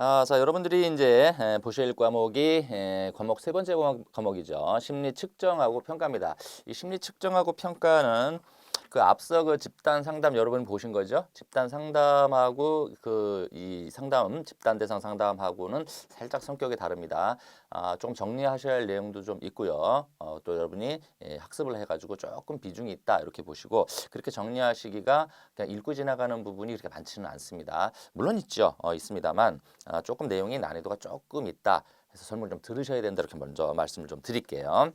아, 자, 여러분들이 이제 에, 보실 과목이 에, 과목 세 번째 과목, 과목이죠. 심리 측정하고 평가입니다. 이 심리 측정하고 평가는 그 앞서 그 집단 상담 여러분 보신 거죠? 집단 상담하고 그 이 상담 집단 대상 상담하고는 살짝 성격이 다릅니다. 아, 좀 정리하셔야 할 내용도 좀 있고요. 어, 또 여러분이 예, 학습을 해가지고 조금 비중이 있다 이렇게 보시고 그렇게 정리하시기가 그냥 읽고 지나가는 부분이 그렇게 많지는 않습니다. 물론 있죠, 어, 있습니다만 아, 조금 내용이 난이도가 조금 있다. 해서 설명 좀 들으셔야 된다 이렇게 먼저 말씀을 좀 드릴게요.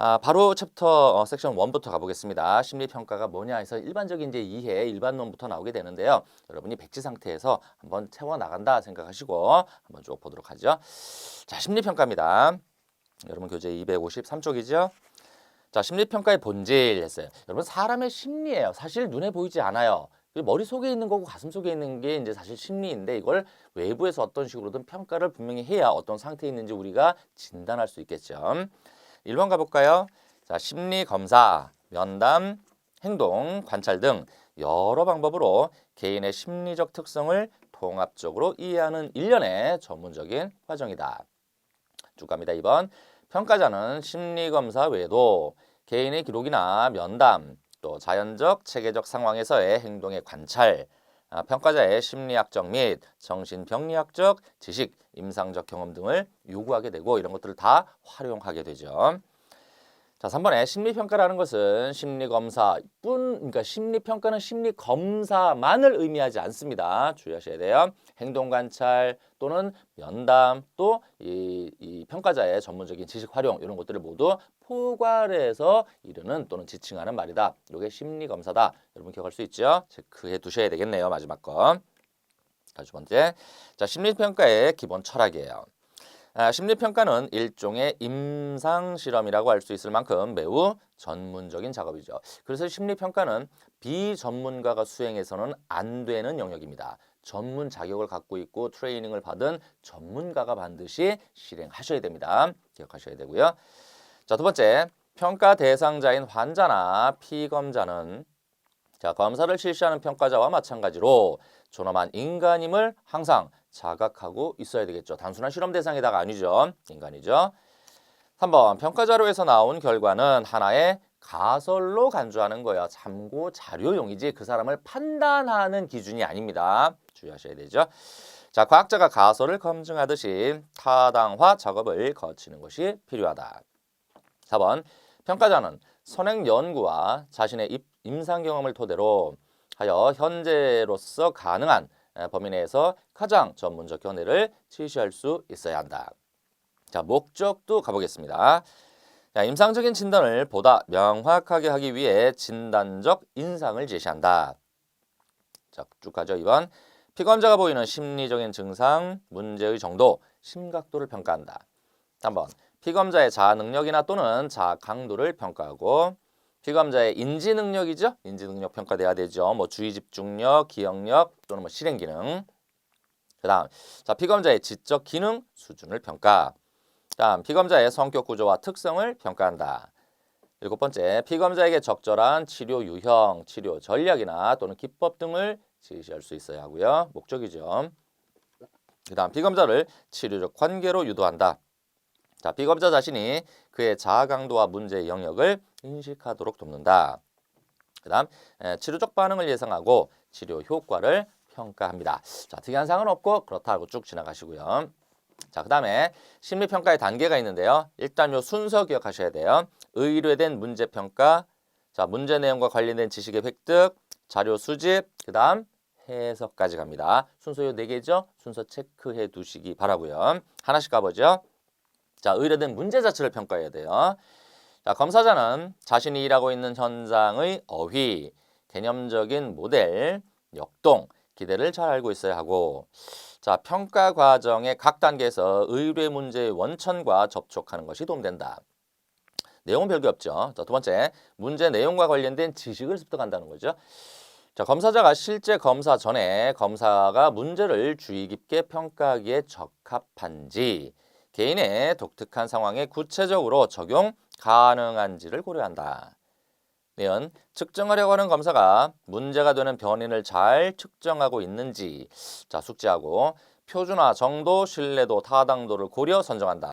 아, 바로 챕터 어, 섹션 1부터 가보겠습니다. 심리 평가가 뭐냐 해서 일반적인 이제 이해, 일반론부터 나오게 되는데요. 여러분이 백지 상태에서 한번 채워 나간다 생각하시고 한번 쭉 보도록 하죠. 자, 심리 평가입니다. 여러분 교재 253쪽이죠. 자, 심리 평가의 본질 했어요. 여러분 사람의 심리예요. 사실 눈에 보이지 않아요. 그 머릿속에 있는 거고 가슴 속에 있는 게 이제 사실 심리인데 이걸 외부에서 어떤 식으로든 평가를 분명히 해야 어떤 상태에 있는지 우리가 진단할 수 있겠죠. 1번 가볼까요? 자, 심리 검사, 면담, 행동, 관찰 등 여러 방법으로 개인의 심리적 특성을 통합적으로 이해하는 일련의 전문적인 과정이다. 쭉 갑니다. 2번. 평가자는 심리 검사 외에도 개인의 기록이나 면담, 또 자연적, 체계적 상황에서의 행동의 관찰, 아, 평가자의 심리학적 및 정신병리학적 지식, 임상적 경험 등을 요구하게 되고 이런 것들을 다 활용하게 되죠. 자, 3번에 심리 평가라는 것은 심리 검사뿐, 그러니까 심리 평가는 심리 검사만을 의미하지 않습니다. 주의하셔야 돼요. 행동 관찰 또는 면담 또이 이 평가자의 전문적인 지식 활용 이런 것들을 모두 포괄해서 이르는 또는 지칭하는 말이다. 이게 심리 검사다. 여러분 기억할 수 있죠? 체크해 두셔야 되겠네요. 마지막 거. 자, 두 번째. 자, 심리 평가의 기본 철학이에요. 아, 심리평가는 일종의 임상실험이라고 할 수 있을 만큼 매우 전문적인 작업이죠. 그래서 심리평가는 비전문가가 수행해서는 안 되는 영역입니다. 전문 자격을 갖고 있고 트레이닝을 받은 전문가가 반드시 실행하셔야 됩니다. 기억하셔야 되고요. 자, 두 번째. 평가 대상자인 환자나 피검자는 자, 검사를 실시하는 평가자와 마찬가지로 존엄한 인간임을 항상 자각하고 있어야 되겠죠. 단순한 실험 대상에다가 아니죠. 인간이죠. 3번 평가 자료에서 나온 결과는 하나의 가설로 간주하는 거야. 참고 자료용이지 그 사람을 판단하는 기준이 아닙니다. 주의하셔야 되죠. 자, 과학자가 가설을 검증하듯이 타당화 작업을 거치는 것이 필요하다. 4번 평가자는 선행 연구와 자신의 입- 임상 경험을 토대로 하여 현재로서 가능한 에, 범위 내에서 가장 전문적 견해를 제시할 수 있어야 한다. 자, 목적도 가보겠습니다. 자, 임상적인 진단을 보다 명확하게 하기 위해 진단적 인상을 제시한다. 자, 쭉 가죠. 2번. 피검자가 보이는 심리적인 증상, 문제의 정도, 심각도를 평가한다. 3번. 피검자의 자아 능력이나 또는 자아 강도를 평가하고 피검자의 인지 능력이죠. 인지 능력 평가돼야 되죠. 뭐 주의 집중력, 기억력 또는 뭐 실행 기능. 그다음 자 피검자의 지적 기능 수준을 평가. 다음 피검자의 성격 구조와 특성을 평가한다. 일곱 번째 피검자에게 적절한 치료 유형, 치료 전략이나 또는 기법 등을 제시할 수 있어야 하고요. 목적이죠. 그다음 피검자를 치료적 관계로 유도한다. 자, 피검자 자신이 그의 자아 강도와 문제의 영역을 인식하도록 돕는다. 그다음 에, 치료적 반응을 예상하고 치료 효과를 평가합니다. 자, 특이한 사항은 없고 그렇다고 쭉 지나가시고요. 자, 그 다음에 심리 평가의 단계가 있는데요. 일단 요 순서 기억하셔야 돼요. 의뢰된 문제 평가, 자, 문제 내용과 관련된 지식의 획득, 자료 수집, 그 다음 해석까지 갑니다. 순서 요 네 개죠. 순서 체크해 두시기 바라고요. 하나씩 가보죠. 자, 의뢰된 문제 자체를 평가해야 돼요. 자, 검사자는 자신이 일하고 있는 현장의 어휘, 개념적인 모델, 역동, 기대를 잘 알고 있어야 하고 자, 평가 과정의 각 단계에서 의뢰 문제의 원천과 접촉하는 것이 도움된다. 내용은 별게 없죠. 자, 두 번째, 문제 내용과 관련된 지식을 습득한다는 거죠. 자, 검사자가 실제 검사 전에 검사가 문제를 주의 깊게 평가하기에 적합한지 개인의 독특한 상황에 구체적으로 적용 가능한지를 고려한다. 니은 측정하려고 하는 검사가 문제가 되는 변인을 잘 측정하고 있는지 자 숙지하고 표준화, 정도, 신뢰도, 타당도를 고려 선정한다.